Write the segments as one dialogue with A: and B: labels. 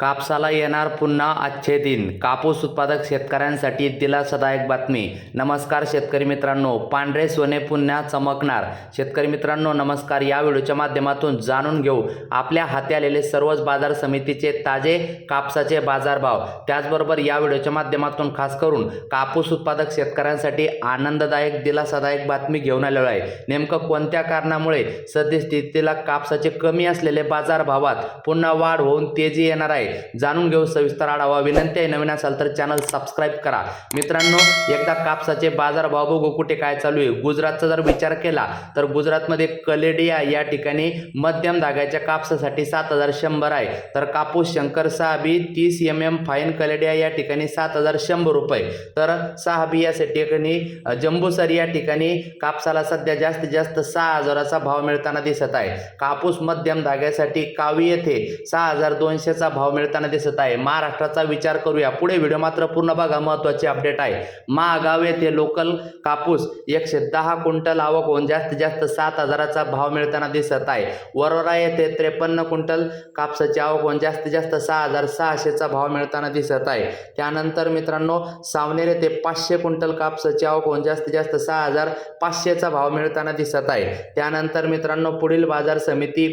A: कापसाला येणार पुन्हा आजचे दिन. कापूस उत्पादक शेतकऱ्यांसाठी दिलासादायक बातमी. नमस्कार शेतकरी मित्रांनो. पांढरे सोने पुन्हा चमकणार. शेतकरी मित्रांनो नमस्कार. या व्हिडिओच्या माध्यमातून जाणून घेऊ. आपल्या हाती आलेले सर्वच बाजार समितीचे ताजे कापसाचे बाजारभाव. त्याचबरोबर या व्हिडिओच्या माध्यमातून खास करून कापूस उत्पादक शेतकऱ्यांसाठी आनंददायक दिलासादायक बातमी घेऊन आलेलो आहे. नेमकं कोणत्या कारणामुळे सद्यस्थितीला कापसाचे कमी असलेले बाजारभावात पुन्हा वाढ होऊन तेजी येणार आहे? जाणून घेऊ. सविस्तर आढावा विनंती आहे. नवीन असाल तर चॅनल सबस्क्राईब करा. मित्रांनो एकदा कापसाचे बाजारभाव बघू कुठे काय चालू आहे. गुजरातचा जर विचार केला तर गुजरातमध्ये कलेडिया या ठिकाणी मध्यम धाग्याच्या कापसासाठी सात हजार शंभर आहे. तर कापूस शंकर साहबी तीस एम एम फाईन कलेडिया या ठिकाणी सात हजार शंभर रुपये. तर साहबी या ठिकाणी जंबूसर या ठिकाणी कापसाला सध्या जास्तीत जास्त सहा हजाराचा भाव मिळताना दिसत आहे. कापूस मध्यम धाग्यासाठी कावी येथे सहा हजार दोनशेचा भाव मिळताना दिसत आहे. महाराष्ट्राचा विचार करूया. पुढे व्हिडिओ मात्र पूर्ण बघा. महत्वाची अपडेट आहे. महागाव येथे लोकल कापूस एकशे दहा क्विंटल आवक होऊन जास्तीत जास्त सात हजाराचा भाव मिळताना दिसत आहे. वरोरा येथे त्रेपन्न क्विंटल कापसाची आवक होऊन जास्तीत जास्त सहा हजार सहाशेचा भाव मिळताना दिसत आहे. त्यानंतर मित्रांनो सावनेर येथे पाचशे क्विंटल कापसाची आवक होऊन जास्तीत जास्त सहा हजार पाचशेचा भाव मिळताना दिसत आहे. त्यानंतर मित्रांनो पुढील बाजार समिती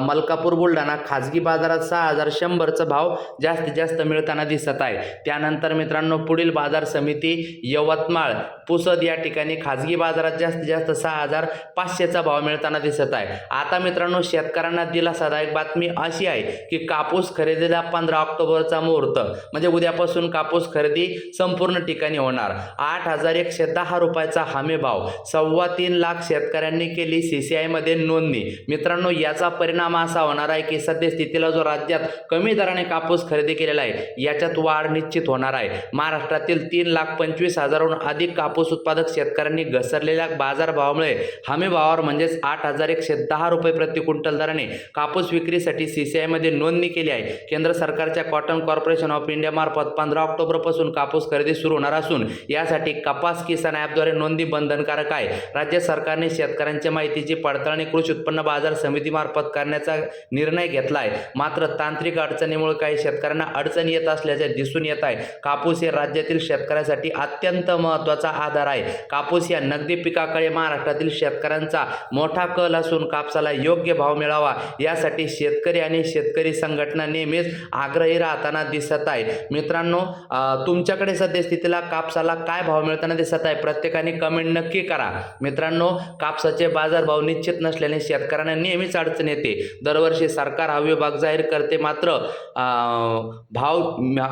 A: मलकापूर बुलढाणा खाजगी बाजारात सहा हजार शंभर शंभरचा भाव जास्तीत जास्त मिळताना दिसत आहे. त्यानंतर मित्रांनो पुढील बाजार समिती यवतमाळ पुसद या ठिकाणी खाजगी बाजारात जास्तीत जास्त सहा हजार पाचशेचा भाव मिळताना दिसत आहे. आता मित्रांनो शेतकऱ्यांना दिलासादायक बातमी अशी आहे की कापूस खरेदीला पंधरा ऑक्टोबरचा मुहूर्त म्हणजे उद्यापासून कापूस खरेदी संपूर्ण ठिकाणी होणार. आठ हजार एकशे दहा रुपयाचा हमी भाव सव्वा तीन लाख शेतकऱ्यांनी केली सी सी आयमध्ये नोंदणी. मित्रांनो याचा परिणाम असा होणार आहे की सद्यस्थितीला जो राज्यात कमी दराने कापूस खरेदी केलेला आहे. याच्यात वाढ निश्चित होणार आहे. महाराष्ट्रातील तीन लाख पंचवीस हजारहून अधिक कापूस उत्पादक शेतकऱ्यांनी घसरलेल्या बाजारभावामुळे हमीभावावर म्हणजेच आठ हजार एकशे दहा रुपये प्रति क्विंटल दराने कापूस विक्रीसाठी सीसीआयमध्ये नोंदणी केली आहे. केंद्र सरकारच्या कॉटन कॉर्पोरेशन ऑफ इंडिया मार्फत पंधरा ऑक्टोबरपासून कापूस खरेदी सुरू होणार असून यासाठी कपास किसान ॲपद्वारे नोंदी बंधनकारक आहे. राज्य सरकारने शेतकऱ्यांच्या माहितीची पडताळणी कृषी उत्पन्न बाजार समितीमार्फत करण्याचा निर्णय घेतला आहे. मात्र तांत्रिक अडचणी अडचणीमुळे काही शेतकऱ्यांना अडचण येत असल्याचे दिसून येत आहे. कापूस हे राज्यातील शेतकऱ्यासाठी अत्यंत महत्त्वाचा आधार आहे. कापूस या नगदी पिकाकडे महाराष्ट्रातील शेतकऱ्यांचा मोठा कल असून कापसाला योग्य भाव मिळावा यासाठी शेतकरी आणि शेतकरी संघटना नेहमीच आग्रही राहताना दिसत आहे. मित्रांनो तुमच्याकडे सद्यस्थितीला कापसाला काय भाव मिळताना दिसत आहे? प्रत्येकाने कमेंट नक्की करा. मित्रांनो कापसाचे बाजारभाव निश्चित नसल्याने शेतकऱ्यांना नेहमीच अडचण येते. दरवर्षी सरकार हा विभाग जाहीर करते मात्र भाव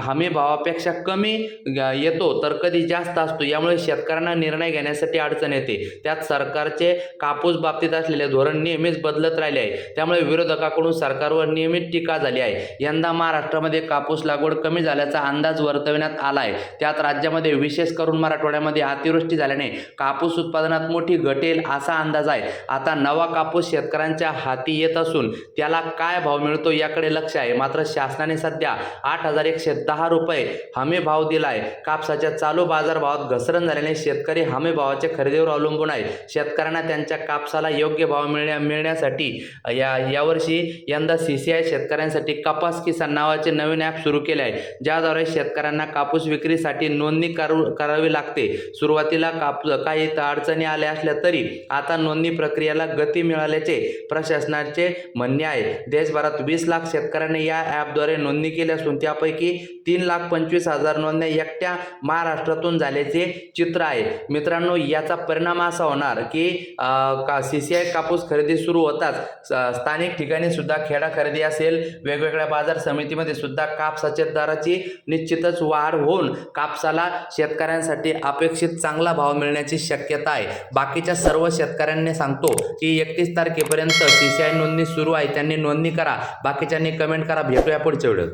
A: हमी भावापेक्षा कमी येतो तर कधी जास्त असतो. यामुळे शेतकऱ्यांना निर्णय घेण्यासाठी अडचण येते. त्यात सरकारचे कापूस बाबतीत असलेले धोरण नेहमीच बदलत राहिले आहे. त्यामुळे विरोधकाकडून सरकारवर नियमित टीका झाली आहे. यंदा महाराष्ट्रामध्ये कापूस लागवड कमी झाल्याचा अंदाज वर्तवण्यात आला आहे. त्यात राज्यामध्ये विशेष करून मराठवाड्यामध्ये अतिवृष्टी झाल्याने कापूस उत्पादनात मोठी घटेल असा अंदाज आहे. आता नवा कापूस शेतकऱ्यांच्या हाती येत असून त्याला काय भाव मिळतो याकडे लक्ष आहे. मात्र शासनाने सध्या आठ हजार एकशे दहा रुपये हमी भाव दिलाय. कापसाच्या चालू बाजारभावात घसरण झाल्याने शेतकरी हमी भावाच्या खरेदीवर अवलंबून आहे. शेतकऱ्यांना त्यांच्या कापसाला योग्य भाव मिळण्या मिळण्यासाठी या यावर्षी यंदा सी सी आय शेतकऱ्यांसाठी कपास किसान नावाचे नवीन ॲप सुरू केले आहे ज्याद्वारे शेतकऱ्यांना कापूस विक्रीसाठी नोंदणी करू करावी लागते. सुरुवातीला काप काही अडचणी आल्या असल्या तरी आता नोंदणी प्रक्रियेला गती मिळाल्याचे प्रशासनाचे म्हणणे आहे. देशभरात वीस लाख शेतकऱ्यांनी या ॲप ॲपद्वारे नोंदणी केली असून त्यापैकी तीन लाख पंचवीस हजार नोंदण्या एकट्या महाराष्ट्रातून झाल्याचे चित्र आहे. मित्रांनो याचा परिणाम असा होणार की का सी सी आय कापूस खरेदी सुरू होताच स्थानिक ठिकाणी सुद्धा खेडा खरेदी असेल. वेगवेगळ्या बाजार समितीमध्ये सुद्धा कापसाच्या दराची निश्चितच वाढ होऊन कापसाला शेतकऱ्यांसाठी अपेक्षित चांगला भाव मिळण्याची शक्यता आहे. बाकीच्या सर्व शेतकऱ्यांनी सांगतो की एकतीस तारखेपर्यंत सी सी आय नोंदणी सुरू आहे. त्यांनी नोंदणी करा. बाकीच्यांनी कमेंट करा. भेटूया లేకపోతే చేవిడారు